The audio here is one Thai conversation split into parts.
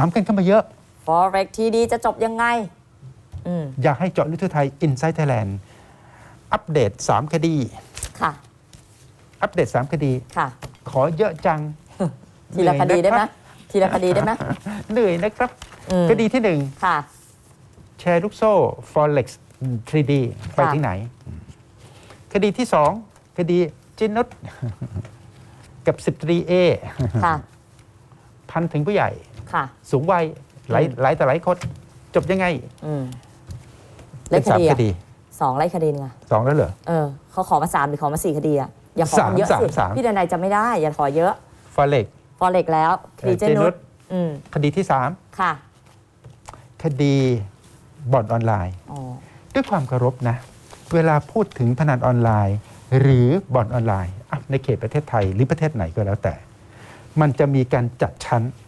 ามกันเข้ามาเยอะ forex ทีดีจะจบยังไง อืม อยากให้เจาะลึกทั่วไทย Inside Thailand อัปเดต 3 คดี ค่ะ อัปเดต 3 คดี ค่ะ ขอเยอะจัง ทีละคดีได้ไหมทีละคดีได้ไหมเหนื่อยนะครับ อืมคดีที่ ค่ะ 1 แชร์ลูกโซ่ Forex 3D ไปค่ะ ที่ไหน คดีที่ 2 คดีจินนุชกับสิบตรีเอค่ะ พันถึงผู้ใหญ่ ค่ะ สูงวัยหลายอืมหลายแต่หลายคนจบยังไงอืมเป็นคสามดีคอะดีสองไล่คดีนึงอะสองแล้วเหรอ เออเขาขอมาสามหรือขอมาสี่คดีอะอย่าขอสามเยอะสามสิสาม พี่ดนัยจะไม่ได้ อย่าขอเยอะ Forex ฟอเร็กแล้วคดีเจเจนุนุช ชอืมคดีที่ ค่ะ3 คดีบ่อนออนไลน์ อ๋อด้วยความเคารพนะ เวลาพูดถึงพนันออนไลน์ หรือบ่อนออนไลน์อะในเขตประเทศไทยหรือประเทศไหนก็แล้วแต่ มันจะมีการจัดชั้นค่ะ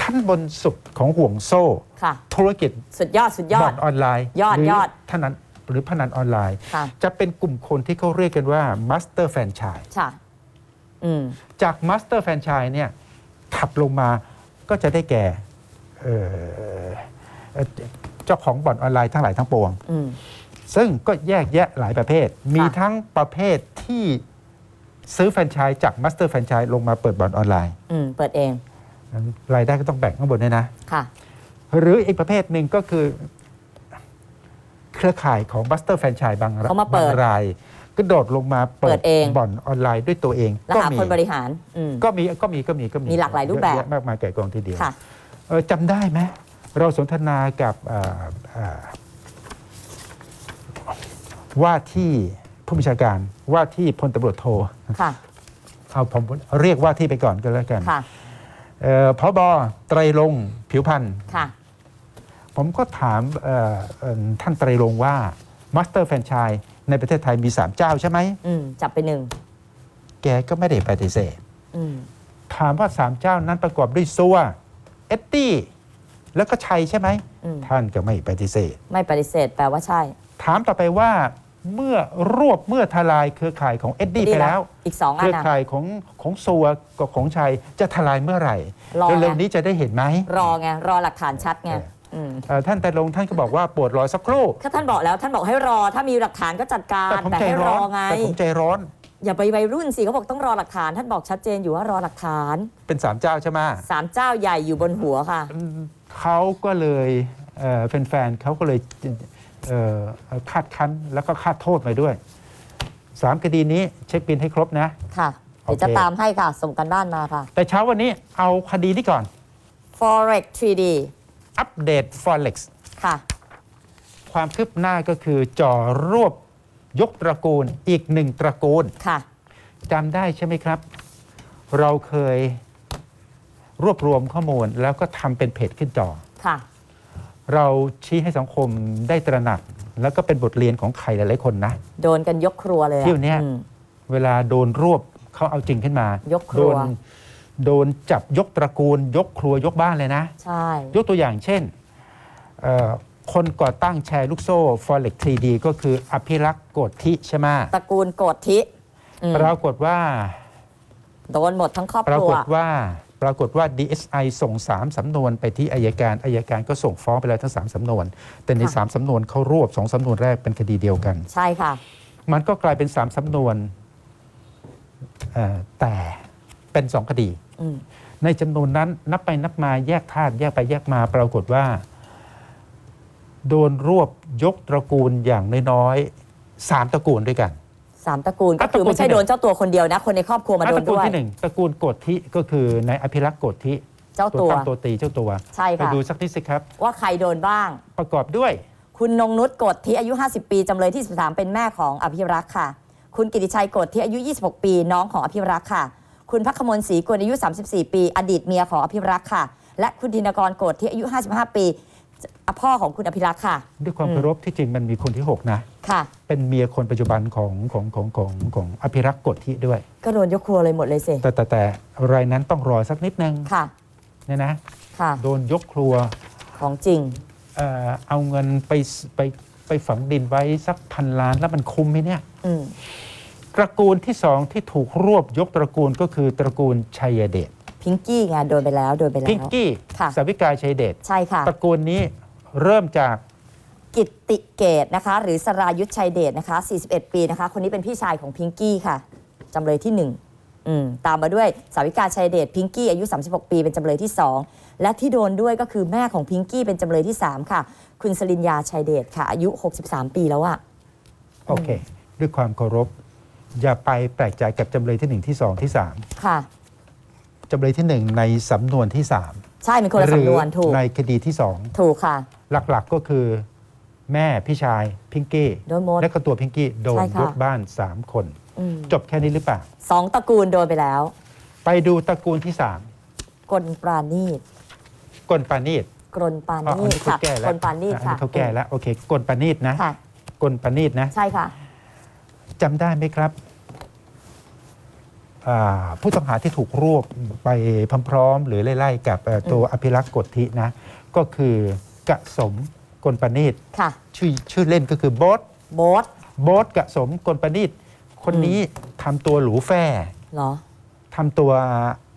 ชั้นบนสุดของห่วงโซ่ค่ะธุรกิจสุดยอดสุดยอบ่อดนออนไลน์ ยอดหรืยอดพนันหรือพนันออนไลน์ค่ะจะเป็นกลุ่มคนที่เขาเรียกกันว่า Master Franchise ค่ะอืมจาก Master Franchise เนี่ยขับลงมาก็จะได้แก่เอ่อเอ่อเจ้าของบ่อนออนไลน์ทั้งหลายทั้งปวงอืมซึ่งก็แยกแยะหลายประเภท มีทั้งประเภทที่ซื้อแฟรนไชส์จากมาสเตอร์แฟรนไชส์ลงมาเปิดบ่อนออนไลน์อืมเปิดเอง รายได้ก็ต้องแบ่งข้างบนด้วยนะค่ะ หรืออีกประเภทหนึ่งก็คือ เครือข่ายของบัสเตอร์แฟรนไชส์บางเขามาเปิดบางรายก็โดดลงมาเปิเปิดดเอง บ่อนออนไลน์ด้วยตัวเองแล้วก็หามีคนบริหารอืม ก็มีก็มีก็มีก็มีมีหลากหลายรูปแบบ เอะแยะมากมายแก่กองทีเดียว ค่ะ เอ่อจำได้ไหมเราสนทนากับเอ่อเอ่อว่าที่ผู้บัญชาการว่าที่พลตำรวจโทค่ะ เอาผมเรียกว่าที่ไปก่อนก็แล้วกัน ค่ะ เอ่อพบไตรลงค์ผิวพันธ์ค่ะผมก็ถามเอ่อเอิ่มท่านไตรลงค์ว่ามาสเตอร์แฟรนไชส์ในประเทศไทยมี3เจ้าใช่ไหมอืมจับไปหนึ่ง แกก็ไม่ได้ปฏิเสธอืมถามว่า3เจ้านั้นประกอบด้วยซัวเอ็ดดี้แล้วก็ชัยใช่ไหมอืมท่านก็ไม่ปฏิเสธ ไม่ปฏิเสธแปลว่าใช่ ถามต่อไปว่า เมื่อรวบเมื่อทลายเครือข่ายของเอ็ดดี้ดีไปแล้วแล้ว อีกสองเคอันรือนะ ข่ายของของซัวกับของชัยจะทลายเมื่อไหร่รอไง เร็วๆนี้จะได้เห็นไหม รอไง รอหลักฐานชัดไงเอออืมเอ่อท่านไตรลงค์ท่านก็บอกว่าปวดรอสักครู่ถ้าท่านบอกแล้วท่านบอกให้รอ ถ้ามีหลักฐานก็จัดการแต่ผมแต่ใจให้รร้ออนไง แต่ผมใจร้อนอย่าไปวัยรุ่นสิเขาบอกต้องรอหลักฐาน ท่านบอกชัดเจนอยู่ว่ารอหลักฐานเป็นสามเจ้าใช่ไหมสามเจ้าใหญ่อยู่บนหัวค่ะ เขาก็เลยเอ่อแฟนๆเขาก็เลยเอ่อ คาดคั้นแล้วก็คาดโทษไปด้วยสามคดีนี้เช็คบินให้ครบนะ ค่ะ เดี๋ยวจะโอเคตามให้ค่ะ ส่งกันบ้านมาค่ะ แต่เช้าวันนี้เอาคดีนี้ก่อน forex 3d อัปเดต Forex ค่ะ ความคืบหน้าก็คือจ่อรวบยกตระกูลอีกหนึ่งตระกูลค่ะจำได้ใช่ไหมครับ เราเคยรวบรวมข้อมูลแล้วก็ทำเป็นเพจขึ้นจอค่ะ เราชี้ให้สังคมได้ตระหนัก แล้วก็เป็นบทเรียนของใครหลายๆคนนะ โดนกันยกครัวเลยอะเที่ยวเนี้ย อืม เวลาโดนรวบเขาเอาจริงขึ้นมายกครัวโดนโดนจับยกตระกูล ยกครัวยกบ้านเลยนะ ใช่ ยกตัวอย่างเช่นเอ่อคนก่อตั้งแชร์ลูกโซ่ Forex 3D ก็คืออภิรักษ์โกฏทิใช่ไหมตระกูลโกดทิอืมปรากฏว่าโดนหมดทั้งครอบปราครัวกฏว่าปรากฏว่า DSI ส่ง 3 สำนวนไปที่อายการอายการก็ส่งฟ้องไปแล้วทั้ง 3 สำนวน แต่ในค่ะ3สำนวนเขารวบ 2 สำนวนแรกเป็นคดีเดียวกัน ใช่ค่ะ มันก็กลายเป็น 3 สำนวนเอ่อแต่เป็น 2 คดีอืมในจำนวนนั้นนับไปนับมาแยกธาตุแยกไปแยกมาปรากฏว่า โดนรวบยกตระกูลอย่างน้อยๆสามตระกูลด้วยกัน สามตระกูลอะก็คือตระกูลไม่ใช่ที่หนึ่งโดนเจ้าตัวคนเดียวนะ คนในครอบครัวมาอะโดตนระกูลด้วยที่หนึ่งตระกูลโกฏทิก็คือนายอภิรักษ์โกฏทิเจ้าตัวตัวตั้งตัวตีเจ้าตัวใช่ไปค่ะดูสักนิดสิครับ ว่าใครโดนบ้าง ประกอบด้วย คุณนงนุชโกดที่อายุ 50 ปีจำเลยที่ 13 เป็นแม่ของอภิรักษ์ค่ะ คุณกิติชัยโกดที่อายุ 26 ปีน้องของอภิรักษ์ค่ะ คุณพักขมลศรีกวนอายุ 34 ปี อดีตเมียของอภิรักษ์ค่ะ และคุณธินกรโกดที่อายุ 55 ปี พ่อของคุณอภิรักษ์ค่ะ ด้วยความอืมเคารพที่จริงมันมีคนที่ 6 นะ ค่ะ เป็นเมียคนปัจจุบันของของของของของอภิรักษ์โกฏทิด้วย ก็โดนยกครัวเลยหมดเลยสิแต่แต่แต่รายนั้นต้องรอสักนิดนึงค่ะ เนี่ยนะ ค่ะ โดนยกครัวของจริง เอ่อเอาเงินไปไปไปฝังดินไว้สักพันล้านแล้วมันคุ้มไหมเนี่ย อืมตระกูลที่สองที่ถูกรวบยกตระกูลก็คือตระกูลชัยเดช พพิงกี้ไงโดนไปแล้วโดนไปแล้ว พิงกี้ค่ะ สาวิกาชัยเดชใช่ค่ะ ตระกูลนี้เริ่มจากกิตติเกตนะคะ หรือสรายุทธชัยเดชนะคะ 41 ปีนะคะ คนนี้เป็นพี่ชายของพิงกี้ค่ะจำเลยที่1อืมตามมาด้วยสาวิกาชัยเดชพิงกี้อายุ 36 ปีเป็นจำเลยที่2และที่โดนด้วยก็คือแม่ของพิงกี้เป็นจำเลยที่3ค่ะ คุณสลินยาชัยเดชค่ะ อายุ 63 ปีแล้วอะ โอเค ด้วยความเคารพ อย่าไปแปลกใจกับจำเลยที่หนึ่งที่สองที่สามค่ะ จำเลยที่หนึ่งในสำนวนที่สามใช่เป็นคนละสำนวนถูก ในคดีที่สองถูกค่ะ หลักๆก็คือแม่พี่ชายพิงกี้โดนหมดและก็ตัวพิงกี้โดนใช่ค่ะ ยกบ้าน 3 คน อืมจบแค่นี้หรือเปล่า สองตระกูลโดนไปแล้ว ไปดูตระกูลที่ กลปราณีต3กลปานีตกลปราอ๋ออันณีตนี้เขาค่ะแก้แล้วกลปราณีตอันค่ะนี้เขาแก้แล้วโอเคกลปานีตนะค่ะ กลปานีตนะใช่ค่ะจำได้ไหมครับอ่า ผู้ต้องหาที่ถูกรวบไปพร้อมๆ หรือไล่ๆ กับเอ่อตัวอภิรักษ์กฎทินะ ก็คือกะสมกลปานีตค่ะชื่อชื่อเล่นก็คือโบ๊ทโบ๊ทโบ๊ทกะสมกลปานีตคนนี้ทำตัวหรูแฟ่เหรอทำตัว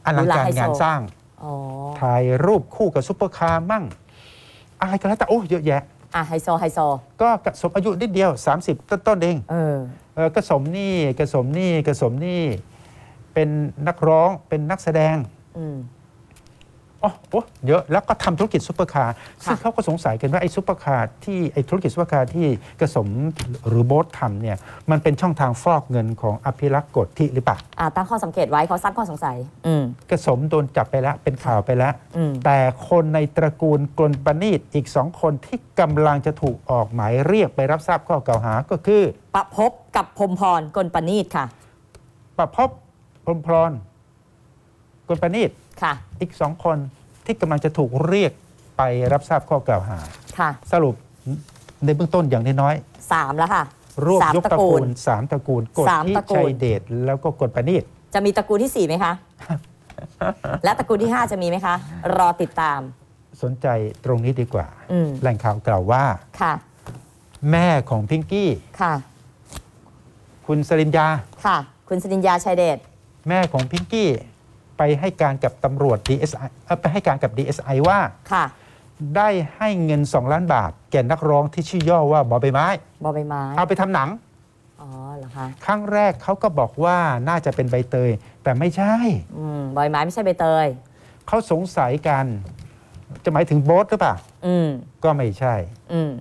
อลังการหรูหราไฮโซงานสร้างอ๋อถ่ายรูปคู่กับซุปเปอร์คาร์มั่ง อะไรก็แล้วแต่โอ้เยอะแยะอะไฮโซไฮโซก็กระสมอายุนิดเดียว 30 ต้นๆเองเออเออกระสมนี่กระสมนี่กระสมนี่ เป็นนักร้องเป็นนักแสดงอืม อ๋อโอ้เยอะแล้วก็ทำธุรกิจซุปเปอร์คาร์ซึ่งค่ะเขาก็สงสัยกันว่าไอ้ซุปเปอร์คาร์ที่ไอ้ธุรกิจซุปเปอร์คาร์ที่กระสมหรือโบ๊ททำเนี่ยมันเป็นช่องทางฟอกเงินของอภิรักษ์กฎที่หรือเปล่า อะตั้งข้อสังเกตไว้เขาตั้งข้อสงสัย อืม กระสมโดนจับไปแล้วเป็นข่าวไปแล้ว อืม แต่คนในตระกูลกลปณีตอีกสองคนที่กำลังจะถูกออกหมายเรียกไปรับทราบข้อกล่าวหาก็คือประพบกับพรหมพรกลปณีตค่ะ ประพบ พรหมพรกลปณีตค่ะ อีกสองคนที่กำลังจะถูกเรียกไปรับทราบข้อกล่าวหา ค่ะสรุปในเบื้องต้นอย่างน้อยสามแล้วค่ะๆรวบสามยกตระตระกูกูลลสามตระกูลกฎสามที่ตระกูล ชัยเดชแล้วก็กฎปณีต จะมีตระกูลที่สี่ไหมคะ และตระกูลที่ห้าจะมีไหมคะ รอติดตาม สนใจตรงนี้ดีกว่า อืม แหล่งข่าวกล่าวว่า ค่ะ แม่ของพิงกี้ ค่ะ คุณสริญญาค่ะ คุณสริญญาชัยเดช แม่ของพิงกี้ไปให้การกับตำรวจ DSI เอ่อไปให้การกับ DSI ว่า ค่ะได้ให้เงิน 2 ล้านบาท แก่นักร้องที่ชื่อย่อว่าบอใบไม้ บอใบไม้เอาไปทำหนัง อ๋อเหรอคะครั้งแรกเขาก็บอกว่าน่าจะเป็นใบเตย แต่ไม่ใช่ อืมบอยไม้ไม่ใช่ใบเตย เขาสงสัยกัน จะหมายถึงโบ๊ทหรือเปล่า อืมก็ไม่ใช่ อืม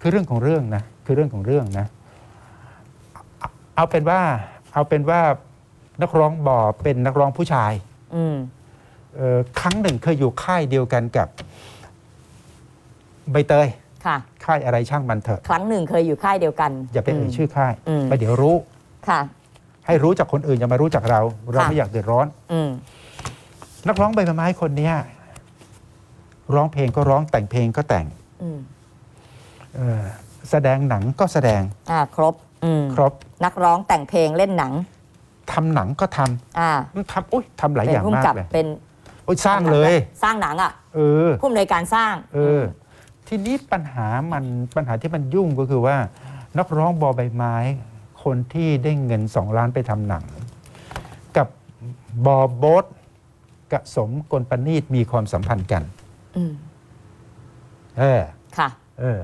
คือเรื่องของเรื่องนะ คือเรื่องของเรื่องนะ เอาเอาเป็นว่า เอาเป็นว่า นักร้องบอเป็นนักร้องผู้ชายอืมเอ่อครั้งหนึ่งเคยอยู่ค่ายเดียวกันกับใบเตย ค่ะ ค่ายอะไรช่างมันเถอะ ครั้งหนึ่งเคยอยู่ค่ายเดียวกันอย่าไปเอ่ยชื่อค่ายอืม ไปเดี๋ยวรู้ ค่ะ ให้รู้จากคนอื่นอย่ามารู้จักเรา เราค่ะ ไม่อยากเดือดร้อน อืมนักร้องใบไม้คนเนี้ยร้องเพลงก็ร้องแต่งเพลงก็แต่งอืมเอ่อแสดงหนังก็แสดงอ่าครบอืมครบนักร้องแต่งเพลงเล่นหนัง ทำหนังก็ทำอ่ามันทำอุ้ยทำหลายเป็อนย่างผู้มากกำกับเลยเป็นโอ้ยสร้างเลย สร้างหนังอะเออ ผู้อำนวยการสร้างเออ ทีนี้ปัญหามันปัญหาที่มันยุ่งก็คือว่า นักร้องบอใบไม้ คนที่ได้เงินสองล้านไปทำหนัง กับบอโบสกับสมกลปณีตมีความสัมพันธ์กัน อืมเออ ค่ะ เออ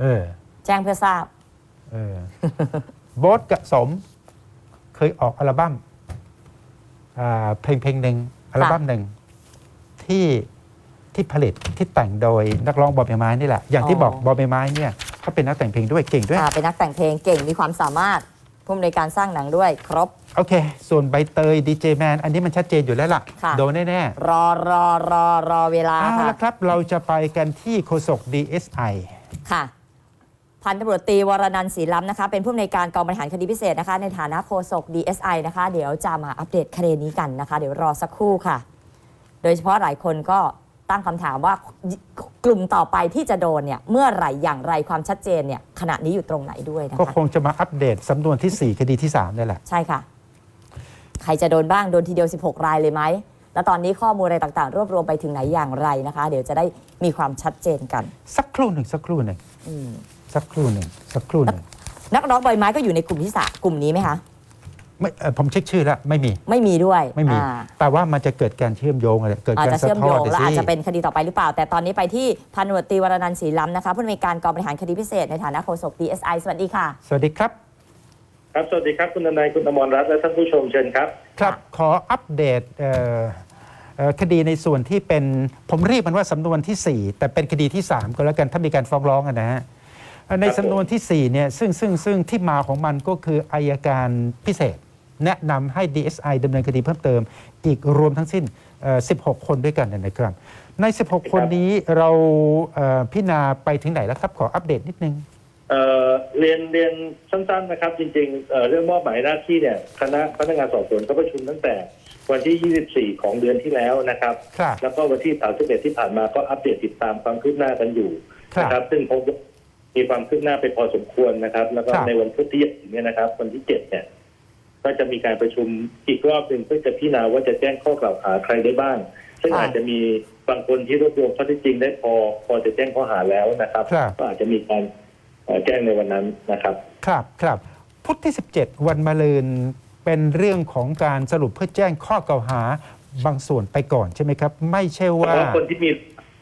เออ แจ้งเพื่อทราบ เออ โบสกับสม เคยออกอัลบั้มอ่าเพลงเพลงหนึ่งอัลบั้มหนึ่งที่ที่ผลิตที่แต่งโดยนักร้องบอใบไม้นี่แหละ อย่างที่อ๋อบอกบอใบไม้เนี่ยเขาเป็นนักแต่งเพลงด้วยเก่งด้วยอ่าเป็นนักแต่งเพลงเก่งมีความสามารถผู้อำนวยการสร้างหนังด้วยครบ โอเค ส่วนใบเตยดีเจแมนอันนี้มันชัดเจนอยู่แล้วล่ะค่ะโดนแน่รอรอรอรอเวลาๆเอาค่ะละครับเราจะไปกันที่โฆษก DSI ค่ะ พันตำรวจตรีวรนันท์ศรีล้ำนะคะ เป็นผู้อำนวยการกองบริหารคดีพิเศษนะคะ ในฐานะโฆษก DSI นะคะ เดี๋ยวจะมาอัปเดตคดีนี้กันนะคะ เดี๋ยวรอสักครู่ค่ะ โดยเฉพาะหลายคนก็ตั้งคำถามว่ากลุ่มต่อไปที่จะโดนเนี่ยเมื่อไหร่อย่างไรความชัดเจนเนี่ยขณะนี้อยู่ตรงไหนด้วยนะก็คะคงจะมาอัปเดตสำนวนที่ 4 คดีที่3นี่แหละ ใช่ค่ะ ใครจะโดนบ้างโดนทีเดียว 16 รายเลยไหมแล้วตอนนี้ข้อมูลอะไรต่างๆ รวบรวมไปถึงไหนอย่างไรนะคะ เดี๋ยวจะได้มีความชัดเจนกัน สักครู่หนึ่งสักครู่หนึ่ง อืม สักครู่หนึ่งสักครู่หนึ่งนักร้องใบไม้ก็อยู่ในกลุ่มที่สามกลุ่มนี้ไหมคะไม่เอ่อผมเช็คชื่อแล้วไม่มีไม่มีด้วยไม่มี อ่าแต่ว่ามันจะเกิดการเชื่อมโยงอะไรเกิดอาจการจะสะเชื่อมท้โยอนงและสิอาจจะเป็นคดีต่อไปหรือเปล่า แต่ตอนนี้ไปที่พันตำรวจตรีวรนันท์ศรีล้ำนะคะผู้อำนวยการกองบริหารคดีพิเศษในฐานะโฆษก DSI สวัสดีค่ะ สวัสดีครับ ครับสวัสดีครับคุณทนายคุณอมรรัตน์และท่านผู้ชมเชิญครับ ครับ ขออัปเดตเอ่อเอ่อคดีในส่วนที่เป็นผมเรียกมันว่าสำนวนที่ 4 แต่เป็นคดีที่ 3 ก็แล้วกันถ้ามีการฟ้องร้องอะนะฮะเอ่อ ในครับผมสำนวนที่ 4 เนี่ย ซึ่งซึ่งซึ่งที่มาของมันก็คืออายการพิเศษ แนะนำให้ DSI ดำเนินคดีเพิ่มเติม อีกรวมทั้งสิ้นเอ่อ16 คนด้วยกันนะครับ ใน 16 คนนี้เราเอ่อพิจารณาไปถึงไหนแล้วครับ ขออัปเดตนิดนึงเอ่อเรียนเรียนสั้นๆนะครับ จริงๆเอ่อเรื่องมอบหมายหน้าที่เนี่ยคณะพนักงานสอบสวนก็ประชุมตั้งแต่วันที่ 24 ของเดือนที่แล้วนะครับครับ แล้วก็วันที่ 31 ที่ผ่านมาก็อัปเดตติดตามความคืบหน้ากันอยู่ครับนะครับ ซึ่งพบว่า มีความคืบหน้าไปพอสมควรนะครับ แล้วก็ครับในวันพุธที่จะถึงเนี่ยนะครับ วันที่7เนี่ยก็จะมีการประชุมอีกรอบหนึ่งเพื่อจะพิจารณาว่าจะแจ้งข้อกล่าวหาใครได้บ้างซึ่งค่ะอาจจะมีบางคนที่รวบรวมข้อเท็จจริงได้พอ พอจะแจ้งข้อหาแล้วนะครับครับก็อาจจะมีการเอ่อแจ้งในวันนั้นนะครับ ครับครับพุธที่ 17 วันมะรืนเป็นเรื่องของการสรุปเพื่อแจ้งข้อกล่าวหาบางส่วนไปก่อนใช่ไหมครับ ไม่ใช่เพว่าราะว่าคนที่มี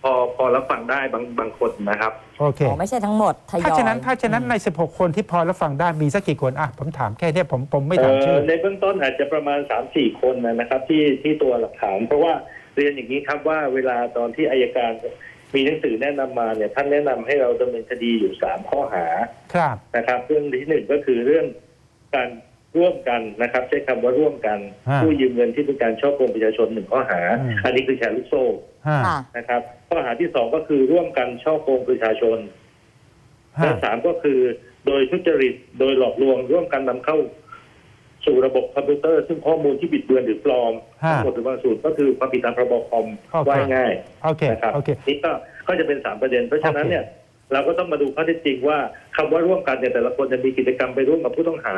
พอพอรับฟังได้บางบางคนนะครับ โอเค อ๋อไม่ใช่ทั้งหมดทยอยถ้าฉะนั้นถ้าฉะนั้นใน 16 คนที่พอรับฟังได้มีสักกี่คนอะผมถามแค่เนี้ยผมผมไม่ถามชื่อ เอ่อในเบื้องต้นอาจจะประมาณ3ามสี่คนนะครับที่ที่ตัวหลักฐาน เพราะว่าเรียนอย่างนี้ครับว่าเวลาตอนที่อายการมีหนังสือแนะนำมาเนี่ยท่านแนะนำให้เราดำเนินคดีอยู่สามข้อหาครับ นะครับ เรื่องที่หนึ่งก็คือเรื่องการร่วมกันนะครับ ใช้คำว่าร่วมกัน ฮะผู้ยืมเงินที่เป็นการช่อโกงประชาชนหนึ่งข้อหา อืม อันนี้คือแชร์ลูกโซ่ ห้าค่ะ นะครับข้อหาที่สองก็คือร่วมกันช่อโกงประชาชนห้าและสามก็คือโดยทุจริตโดยหลอกลวง ร่วมกันนำเข้า สู่ระบบคอมพิวเตอร์ ซึ่งข้อมูลที่บิดเบือนหรือปลอมฮะ ทั้งหมดหรือบางส่วนก็คือความผิดตามพรบคอมโอเค ว่าง่ายโอเค นะครับโอเค นี่ก็ก็จะเป็นสามประเด็น เพราะฉะนั้นโอเค เนี่ยเราก็ต้องมาดูข้อเท็จจริงว่าคำว่าร่วมกันเนี่ยแต่ละคนจะมีกิจกรรมไปร่วมกับผู้ต้องหา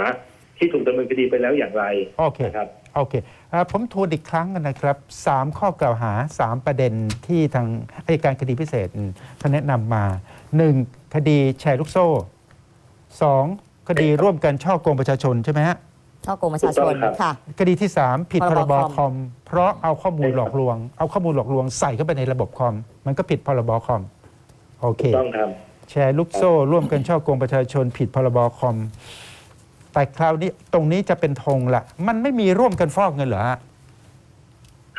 ที่ถูกดำเนินคดีไปแล้วอย่างไรโอเคนะครับโอเคอ่าผมทวนอีกครั้งนะครับสามข้อกล่าวหา 3 ประเด็นที่ทางอายการคดีพิเศษเขาแนะนำมา 1. คดีแชร์ลูกโซ่ 2. คดีร่วมกันช่อโกงประชาชนใช่ไหมฮะช่อโกงประชาชนถูกต้องครับค่ะ คดีที่ 3 ผิดพพรรบบคอมคอม เพราะเอาข้อมูลหลอกลวง เอาข้อมูลหลอกลวงใส่เข้าไปในระบบคอม มันก็ผิดพรบคอม โอเคถูกต้องครับแชร์ลูกโซ่ ร่วมกันช่อโกงประชาชน ผิดพรบคอม แต่คราวนี้ตรงนี้จะเป็นธงละมันไม่มีร่วมกันฟอกเงินเหรอฮะ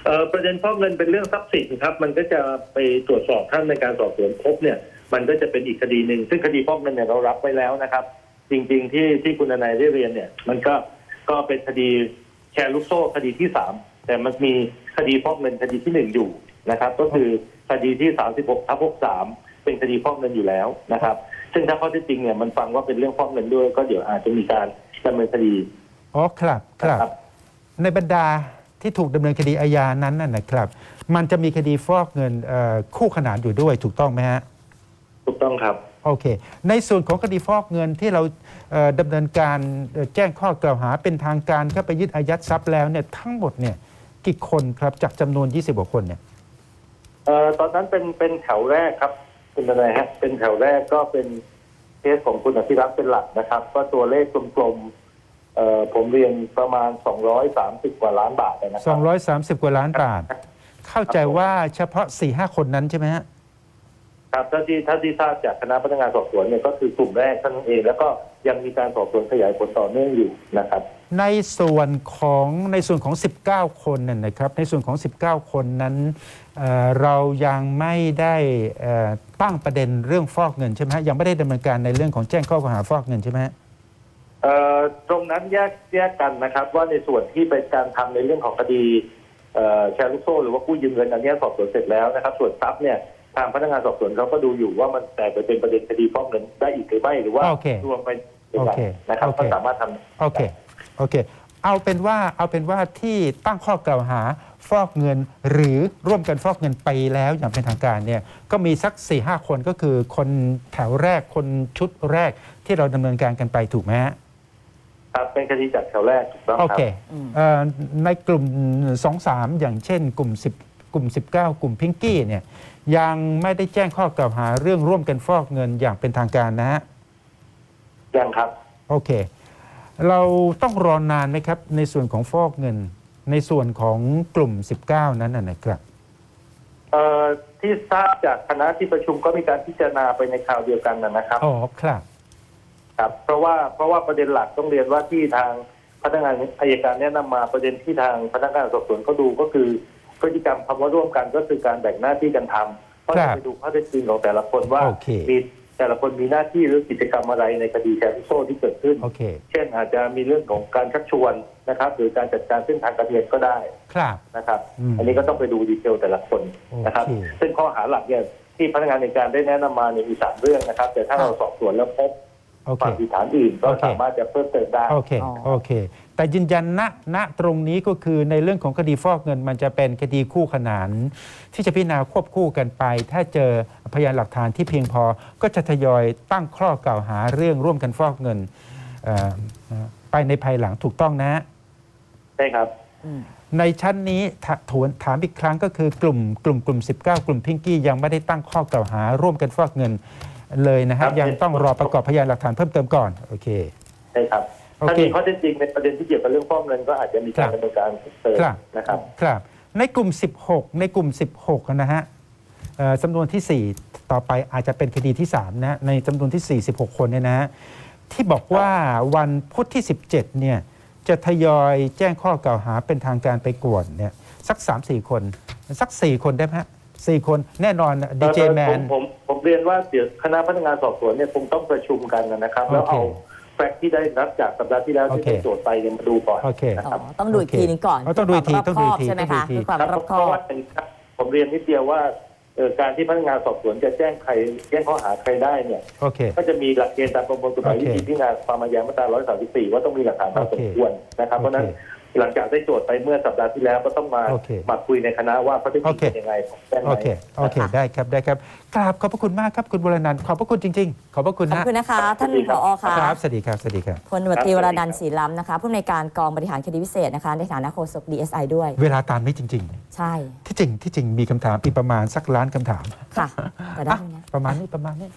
เอ่อประเด็นฟอกเงินเป็นเรื่องทรัพย์สินครับ มันก็จะไปตรวจสอบท่านในการสอบสวนพบเนี่ย มันก็จะเป็นอีกคดีหนึ่งซึ่งคดีฟอกเงินเนี่ยเรารับไว้แล้วนะครับ จริง ๆ ที่ที่คุณนายได้เรียนเนี่ย มันก็ก็เป็นคดีแชร์ลูกโซ่คดีที่สามแต่มันมีคดีฟอกเงินคดีที่หนึ่งอยู่นะครับ ก็คือคดีที่สามสิบหกทับหกสามเป็นคดีฟอกเงินอยู่แล้วนะครับ ซึ่งถ้าข้อเท็จจริงเนี่ยมันฟังว่าเป็นเรื่องฟอกเงินด้วย ก็เดี๋ยวอาจจะมีการ ดำเนินคดีอ๋อครับครับ นะครับ ในบรรดาที่ถูกดำเนินคดีอาญานั้นน่ะนะครับ มันจะมีคดีฟอกเงินเอ่อคู่ขนานอยู่ด้วยถูกต้องไหมฮะ ถูกต้องครับ โอเค ในส่วนของคดีฟอกเงินที่เราเอ่อดำเนินการเอ่อแจ้งข้อกล่าวหาเป็นทางการเข้าไปยึดอายัดทรัพย์แล้วเนี่ยทั้งหมดเนี่ยกี่คนครับจากจำนวน 20กว่าคนเนี่ยเอ่อตอนนั้นเป็นเป็นแถวแรกครับคุณทนายฮะ เป็นแถวแรกก็เป็น เคสของคุณอภิรักษ์เป็นหลักนะครับ ก็ตัวเลขกลมๆเอ่อผมเรียนประมาณ 230 กว่าล้านบาทนะครับ 230 กว่าล้านบาท เข้าใจว่าเฉพาะ4-5คนนั้นใช่ไหมฮะ ครับถ้าที่ถ้าที่ทราบจากคณะพนักงานสอบสวนเนี่ยก็คือกลุ่มแรกเท่านั้นเอง แล้วก็ยังมีการสอบสวนขยายผลต่อเนื่องอยู่นะครับ ในส่วนของในส่วนของ 19 คนนั่นนะครับ ในส่วนของ 19 คนนั้นเอ่อเรายังไม่ได้เอ่อตั้งประเด็นเรื่องฟอกเงินใช่ไหมฮะยังไม่ได้ดำเนินการในเรื่องของแจ้งข้อกล่าวหาฟอกเงินใช่ไหมฮะ เอ่อตรงนั้นแยกแยกกันนะครับ ว่าในส่วนที่เป็นการทำในเรื่องของคดีเอ่อแชร์ลูกโซ่หรือว่ากู้ยืมเงินอันเนี้ยสอบสวนเสร็จแล้วนะครับ ส่วนทรัพย์เนี่ย ทางพนักงานสอบสวนเขาก็ดูอยู่ว่ามันแตกไปเป็นประเด็นคดีฟอกเงินได้อีกหรือไม่หรือว่าโอเครวมไปด้วยกันโอเคนะครับโอเค ก็สามารถทำ โอเค โอเค เอาเป็นว่า เอาเป็นว่าที่ตั้งข้อกล่าวหาฟอกเงิน หรือร่วมกันฟอกเงินไปแล้วอย่างเป็นทางการเนี่ย ก็มีสัก4ี่ห้าคนก็คือคนแถวแรก คนชุดแรกที่เราดำเนินการกันไปถูกไหมฮะ ครับเป็นคดีจากแถวแรกถูกต้องโอครับ เคอืม เอ่อในกลุ่ม 2 3 อย่างเช่นกลุ่ม10 กลุ่ม 19 กลุ่มพิงกี้เนี่ยยังไม่ได้แจ้งข้อกล่าวหาเรื่องร่วมกันฟอกเงินอย่างเป็นทางการนะฮะยังครับ โอเค เราต้องรอนานไหมครับ ในส่วนของฟอกเงิน ในส่วนของกลุ่ม 19 นั้นนะนะครับเอ่อที่ทราบจากคณะที่ประชุมก็มีการพิจารณาไปในคราวเดียวกันนะนะครับอ๋อครับ ครับ เพราะว่าเพราะว่าประเด็นหลักต้องเรียนว่าที่ทางพนักงานอายการแนะนำมาประเด็นที่ทางพนักงานสอบสวนเขาดูก็คือ พฤติกรรมคำว่าร่วมกันก็คือการแบ่งหน้าที่กันทำเพราะครัจะบไปดูข้อเท็จจริงของแต่ละคนว่าโอเค มีแต่ละคนมีหน้าที่หรือกิจกรรมอะไรในคดีแชร์ลูกโซ่ที่เกิดขึ้น โอเค เช่นอาจจะมีเรื่องของการชักชวนนะครับ หรือการจัดการเส้นทางการเงินก็ได้ครับ นะครับ อืมอันนี้ก็ต้องไปดูดีเทลแต่ละคนนะครับ โอเคซึ่งข้อหาหลักเนี่ยที่พนักงานในการได้แนะนำมาเนี่ยมีสามเรื่องนะครับ แต่ถ้าเราสอบสวนแล้วพบโอเคความผิดฐานอื่นก็โอเคสามารถจะเพิ่มเติมได้โอเคอ๋อโอเค แต่ยืนยันณณตรงนี้ก็คือในเรื่องของคดีฟอกเงินมันจะเป็นคดีคู่ขนาน ที่จะพิจารณาควบคู่กันไป ถ้าเจอพยานหลักฐานที่เพียงพอก็จะทยอยตั้งข้อกล่าวหาเรื่องร่วมกันฟอกเงินเอ่อไปในภายหลังถูกต้องนะใช่ครับอืมในชั้นนี้ถถวนถามอีกครั้งก็คือกลุ่มกลุ่มกลุ่ม 19 กลุ่มพิงกี้ยังไม่ได้ตั้งข้อกล่าวหา ร่วมกันฟอกเงิน เลยนะครัฮะบ ยังต้องรอประกอบพยานหลักฐานเพิ่มเติมก่อนโอเค ใช่ครับ โอถ้าเคมีข้อเท็จจริงในประเด็นที่เกี่ยวกับเรื่องฟอกเงินก็อาจจะมีการครับ ดำเนินการเพิ่มเติมครับนะครับ ครับ ในกลุ่ม 16 ในกลุ่ม 16 นะฮะเอ่อจำนวนที่ 4 ต่อไปอาจจะเป็นคดีที่ 3 นะในจำนวนที่ 46 คนเนี่ยนะฮะที่บอกว่าวันพุธที่ 17 เนี่ย จะทยอยแจ้งข้อกล่าวหาเป็นทางการไปกวดเนี่ยสัก 3-4 คน สัก 4 คนได้ไหมฮะ สี่คนแน่นอนดีเจแมผนผมผมเรียนว่าเดี๋ยวคณะพนักงานสอบสวนเนี่ยคงต้องประชุมกันนะครับ แล้วโอเคเอาแฟกต์ที่ได้รับจากสัปดาห์ที่แล้วที่โอเคได้โจทย์ไปเนี่ยมาดูก่อนโอเคนะอ๋ครัอบต้องดูอีกทีหนึงก่อนอ๋อต้องดูอีกทีเพื่ต้องดูอีกทีใช่ไหมคะต้องดูอีกทีเพื่อความครับรอบคเพอราะบว่าผมเรียนนิดเดียวว่าเอ่อการที่พนักงานสอบสวนจะแจ้งใครแจ้งข้อหาใครได้เนี่ยโอเคก็จะมีหลักเกณฑ์ตามประมวลกฎหมายโอวิเคธีพิจารณาความอาญามาตรา 134 ว่าต้องมีหลักฐานตามโอสเคมควรนะครับเพราะฉะนั้นโอเค หลังจากได้โจทย์ไปเมื่อสัปดาห์ที่แล้วก็ต้องมาโอเค มาคุยในคณะว่าข้อเท็จจริงโอเคเป็นยังไงแจ้งไหมโอเค โอเค ได้ครับ ได้ครับ กราบขอบพระคุณมากครับคุณวรนันท์ขอบพระคุณจริง ๆ ขอบพระคุณขอบนะคุณนะคะ ท่านผอค่ะครับ สวัสดีครับ สวัสดีครับ พลตำรวจตรีวรนันท์ศรีล้ำนะคะผู้อำนวยการกองบริหารคดีพิเศษนะคะ ในฐานะโฆษก DSI ด้วย เวลาตามนี้จริง ใช่ๆ ที่จริง ที่จริง มีคำถามอีกประมาณสักล้านคำถามค่ะ แต่ได้อะไหมเนี่ย ประมาณนี้ ประมาณนี้